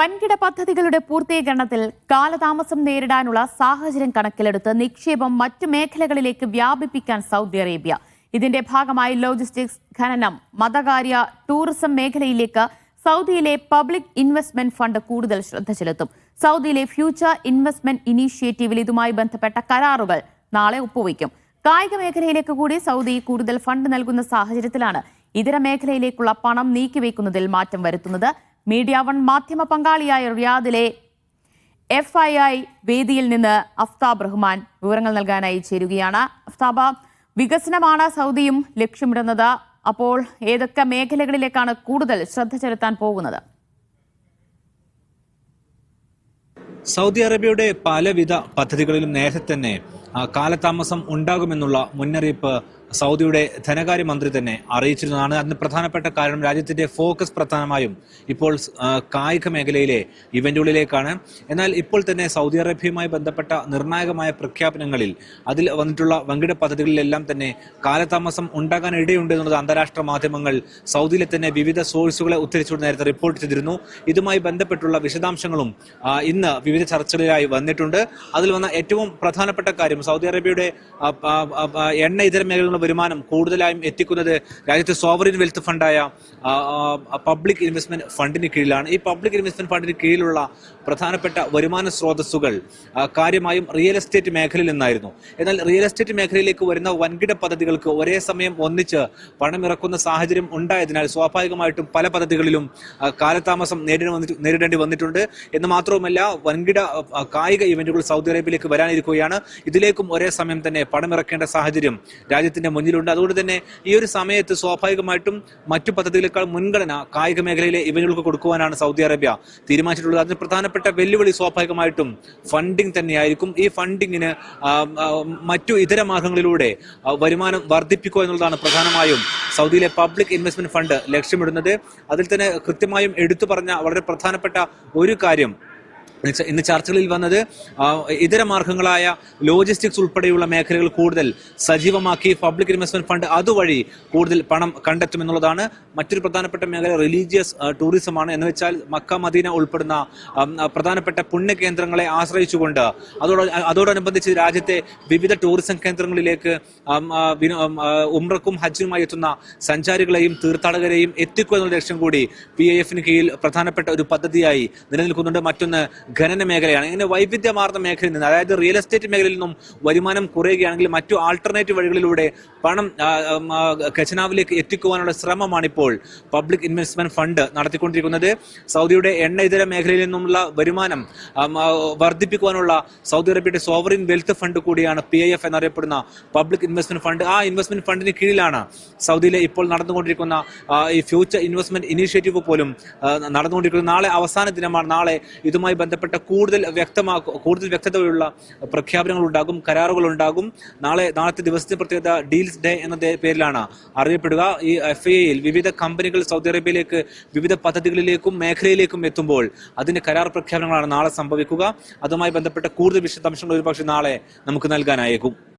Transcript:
വൻകിട പദ്ധതികളുടെ പൂർത്തീകരണത്തിൽ കാലതാമസം നേരിടാനുള്ള സാഹചര്യം കണക്കിലെടുത്ത് നിക്ഷേപം മറ്റു മേഖലകളിലേക്ക് വ്യാപിപ്പിക്കാൻ സൗദി അറേബ്യ. ഇതിന്റെ ഭാഗമായി ലോജിസ്റ്റിക്സ് ഖനനം മതകാര്യ ടൂറിസം മേഖലയിലേക്ക് സൗദിയിലെ പബ്ലിക് ഇൻവെസ്റ്റ്മെന്റ് ഫണ്ട് കൂടുതൽ ശ്രദ്ധ ചെലുത്തും. സൗദിയിലെ ഫ്യൂച്ചർ ഇൻവെസ്റ്റ്മെന്റ് ഇനീഷ്യേറ്റീവിൽ ഇതുമായി ബന്ധപ്പെട്ട കരാറുകൾ നാളെ ഒപ്പുവയ്ക്കും. കായിക മേഖലയിലേക്ക് കൂടി സൗദി കൂടുതൽ ഫണ്ട് നൽകുന്ന സാഹചര്യത്തിലാണ് ഇതര മേഖലയിലേക്കുള്ള പണം നീക്കിവെക്കുന്നതിൽ മാറ്റം വരുത്തുന്നത്. മീഡിയ വൺ മാധ്യമ പങ്കാളിയായ റിയാദിലെ എഫ് ഐ ഐ വേദിയിൽ നിന്ന് അഫ്താബ് റഹ്മാൻ വിവരങ്ങൾ നൽകാനായി ചേരുകയാണ്. അഫ്താബ വികസനമാണ് സൗദിയും ലക്ഷ്യമിടുന്നത്. അപ്പോൾ ഏതൊക്കെ മേഖലകളിലേക്കാണ് കൂടുതൽ ശ്രദ്ധ ചെലുത്താൻ പോകുന്നത്? സൗദി അറേബ്യയുടെ പലവിധ പദ്ധതികളിലും നേരത്തെ തന്നെ കാലതാമസം ഉണ്ടാകുമെന്നുള്ള മുന്നറിയിപ്പ് സൗദിയുടെ ധനകാര്യമന്ത്രി തന്നെ അറിയിച്ചിരുന്നതാണ്. അതിന് പ്രധാനപ്പെട്ട കാരണം രാജ്യത്തിന്റെ ഫോക്കസ് പ്രധാനമായും ഇപ്പോൾ കായിക മേഖലയിലെ ഇവന്റുകളിലേക്കാണ്. എന്നാൽ ഇപ്പോൾ തന്നെ സൗദി അറേബ്യയുമായി ബന്ധപ്പെട്ട നിർണായകമായ പ്രഖ്യാപനങ്ങളിൽ അതിൽ വന്നിട്ടുള്ള വൻകിട പദ്ധതികളിലെല്ലാം തന്നെ കാലതാമസം ഉണ്ടാകാൻ ഇടയുണ്ട് എന്നുള്ളത് അന്താരാഷ്ട്ര മാധ്യമങ്ങൾ സൗദിയിലെ തന്നെ വിവിധ സോഴ്സുകളെ ഉദ്ധരിച്ചുകൊണ്ട് നേരത്തെ റിപ്പോർട്ട് ചെയ്തിരുന്നു. ഇതുമായി ബന്ധപ്പെട്ടുള്ള വിശദാംശങ്ങളും ഇന്ന് വിവിധ ചർച്ചകളിലായി വന്നിട്ടുണ്ട്. അതിൽ വന്ന ഏറ്റവും പ്രധാനപ്പെട്ട കാര്യം സൗദി അറേബ്യയുടെ എണ്ണ ഇതര മേഖലകളുടെ വരുമാനം കൂടുതലായും എത്തിക്കുന്നത് രാജ്യത്തെ സോവറിൻ വെൽത്ത് ഫണ്ടായ പബ്ലിക് ഇൻവെസ്റ്റ്മെന്റ് ഫണ്ടിന് കീഴിലാണ്. ഈ പബ്ലിക് ഇൻവെസ്റ്റ്മെന്റ് ഫണ്ടിന് കീഴിലുള്ള പ്രധാനപ്പെട്ട വരുമാന സ്രോതസ്സുകൾ കാര്യമായും റിയൽ എസ്റ്റേറ്റ് മേഖലയിൽ നിന്നായിരുന്നു. എന്നാൽ റിയൽ എസ്റ്റേറ്റ് മേഖലയിലേക്ക് വരുന്ന വൻകിട പദ്ധതികൾക്ക് ഒരേ സമയം ഒന്നിച്ച് പണമിറക്കുന്ന സാഹചര്യം ഉണ്ടായതിനാൽ സ്വാഭാവികമായിട്ടും പല പദ്ധതികളിലും കാലതാമസം നേരിട നേരിടേണ്ടി വന്നിട്ടുണ്ട്. എന്ന് മാത്രവുമല്ല വൻകിട കായിക ഇവന്റുകൾ സൗദി അറേബ്യയിലേക്ക് വരാനിരിക്കുകയാണ്. ഇതിലേക്കും ഒരേ സമയം തന്നെ പണമിറക്കേണ്ട സാഹചര്യം രാജ്യത്തിന്റെ മുന്നിലുണ്ട്. അതുകൊണ്ട് തന്നെ ഈ ഒരു സമയത്ത് സ്വാഭാവികമായിട്ടും മറ്റു പദ്ധതികളെക്കാൾ മുൻഗണന കായിക മേഖലയിലെ ഇവനുകൾക്ക് കൊടുക്കുവാനാണ് സൗദി അറേബ്യ തീരുമാനിച്ചിട്ടുള്ളത്. അതിന് പ്രധാനപ്പെട്ട വെല്ലുവിളി സ്വാഭാവികമായിട്ടും ഫണ്ടിംഗ് തന്നെയായിരിക്കും. ഈ ഫണ്ടിങ്ങിന് മറ്റു ഇതര മാർഗങ്ങളിലൂടെ വരുമാനം വർദ്ധിപ്പിക്കുക എന്നുള്ളതാണ് പ്രധാനമായും സൗദിയിലെ പബ്ലിക് ഇൻവെസ്റ്റ്മെന്റ് ഫണ്ട് ലക്ഷ്യമിടുന്നത്. അതിൽ തന്നെ കൃത്യമായും എടുത്തു പറഞ്ഞ വളരെ പ്രധാനപ്പെട്ട ഒരു കാര്യം ഇന്ന് ചർച്ചകളിൽ വന്നത് ഇതര മാർഗങ്ങളായ ലോജിസ്റ്റിക്സ് ഉൾപ്പെടെയുള്ള മേഖലകൾ കൂടുതൽ സജീവമാക്കി പബ്ലിക് ഇൻവെസ്റ്റ്മെന്റ് ഫണ്ട് അതുവഴി കൂടുതൽ പണം കണ്ടെത്തുമെന്നുള്ളതാണ് മറ്റൊരു പ്രധാനപ്പെട്ട മേഖല റിലീജിയസ് ടൂറിസമാണ് എന്ന് വെച്ചാൽ മക്ക മദീന ഉൾപ്പെടുന്ന പ്രധാനപ്പെട്ട പുണ്യ കേന്ദ്രങ്ങളെ ആശ്രയിച്ചുകൊണ്ട് അതോട് അതോടനുബന്ധിച്ച് രാജ്യത്തെ വിവിധ ടൂറിസം കേന്ദ്രങ്ങളിലേക്ക് ഉംറക്കും ഹജ്ജിനുമായി എത്തുന്ന സഞ്ചാരികളെയും തീർത്ഥാടകരെയും എത്തിക്കുക എന്നുള്ള ലക്ഷ്യം കൂടി പി എഫിന് കീഴിൽ പ്രധാനപ്പെട്ട ഒരു പദ്ധതിയായി നിലനിൽക്കുന്നുണ്ട്. മറ്റൊന്ന് ഖനന മേഖലയാണ്. ഇങ്ങനെ വൈവിധ്യമാർന്ന മേഖലയിൽ നിന്ന് അതായത് റിയൽ എസ്റ്റേറ്റ് മേഖലയിൽ നിന്നും വരുമാനം കുറയുകയാണെങ്കിൽ മറ്റു ആൾട്ടർനേറ്റീവ് വഴികളിലൂടെ പണം ഖജനാവിലേക്ക് എത്തിക്കുവാനുള്ള ശ്രമമാണിപ്പോൾ പബ്ലിക് ഇൻവെസ്റ്റ്മെന്റ് ഫണ്ട് നടത്തിക്കൊണ്ടിരിക്കുന്നത്. സൗദിയുടെ എണ്ണ ഇതര മേഖലയിൽ നിന്നുള്ള വരുമാനം വർദ്ധിപ്പിക്കുവാനുള്ള സൗദി അറേബ്യയുടെ സോവറിൻ വെൽത്ത് ഫണ്ട് കൂടിയാണ് പി എഫ് എന്നറിയപ്പെടുന്ന പബ്ലിക് ഇൻവെസ്റ്റ്മെന്റ് ഫണ്ട് ആ ഇൻവെസ്റ്റ്മെന്റ് ഫണ്ടിന് കീഴിലാണ് സൗദിയിലെ ഇപ്പോൾ നടന്നുകൊണ്ടിരിക്കുന്ന ഈ ഫ്യൂച്ചർ ഇൻവെസ്റ്റ്മെന്റ് ഇനീഷ്യേറ്റീവ് പോലും നടന്നുകൊണ്ടിരിക്കുന്നത്. നാളെ അവസാന ദിനമാണ്. നാളെ ഇതുമായി ബന്ധപ്പെട്ട കൂടുതൽ വ്യക്തമാക്കും കൂടുതൽ വ്യക്തതയുള്ള പ്രഖ്യാപനങ്ങൾ ഉണ്ടാകും കരാറുകൾ ഉണ്ടാകും നാളെ നാളത്തെ ദിവസത്തെ പ്രത്യേകത ഡീൽസ് ഡേ എന്ന പേരിലാണ്. അറിയപ്പെടുക ഈ എഫ് ഐയിൽ വിവിധ കമ്പനികൾ സൗദി അറേബ്യയിലേക്ക് വിവിധ പദ്ധതികളിലേക്കും മേഖലയിലേക്കും എത്തുമ്പോൾ അതിന്റെ കരാർ പ്രഖ്യാപനങ്ങളാണ് നാളെ സംഭവിക്കുക. അതുമായി ബന്ധപ്പെട്ട കൂടുതൽ വിശദാംശങ്ങൾ ഒരുപക്ഷെ നാളെ നമുക്ക് നൽകാനായേക്കും.